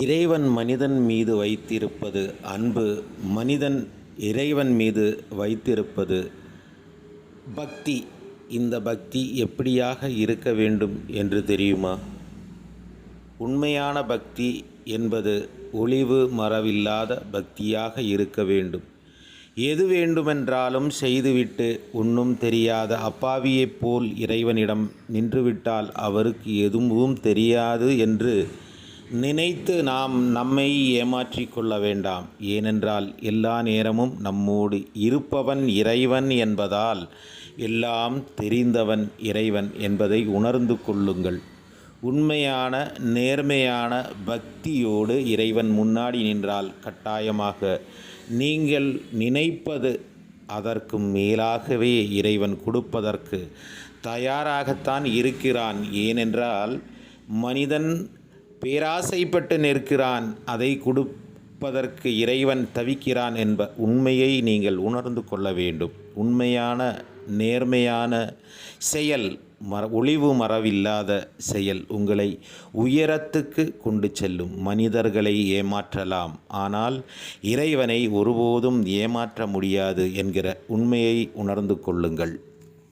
இறைவன் மனிதன் மீது வைத்திருப்பது அன்பு மனிதன் இறைவன் மீது வைத்திருப்பது பக்தி. இந்த பக்தி எப்படியாக இருக்க வேண்டும் என்று தெரியுமா? உண்மையான பக்தி என்பது ஒளிவு மறவில்லாத பக்தியாக இருக்க வேண்டும். எது வேண்டுமென்றாலும் செய்துவிட்டு ஒன்றும் தெரியாத அப்பாவியைப் போல் இறைவனிடம் நின்றுவிட்டால் அவருக்கு எதுவும் தெரியாது என்று நினைத்து நாம் நம்மை ஏமாற்றிக் கொள்ள வேண்டாம். ஏனென்றால் எல்லா நேரமும் நம்மோடு இருப்பவன் இறைவன் என்பதால் எல்லாம் தெரிந்தவன் இறைவன் என்பதை உணர்ந்து கொள்ளுங்கள். உண்மையான நேர்மையான பக்தியோடு இறைவன் முன்னாடி நின்றால் கட்டாயமாக நீங்கள் நினைப்பது அதற்கு மேலாகவே இறைவன் கொடுப்பதற்கு தயாராகத்தான் இருக்கிறான். ஏனென்றால் மனிதன் பேராசைப்பட்டு நிற்கிறான். அதை கொடுப்பதற்கு இறைவன் தவிக்கிறான் என்ப உண்மையை நீங்கள் உணர்ந்து கொள்ள வேண்டும். உண்மையான நேர்மையான செயல் மர ஒளிவு மறவில்லாத செயல் உங்களை உயரத்துக்கு கொண்டு செல்லும். மனிதர்களை ஏமாற்றலாம். ஆனால் இறைவனை ஒருபோதும் ஏமாற்ற முடியாது என்கிற உண்மையை உணர்ந்து கொள்ளுங்கள்.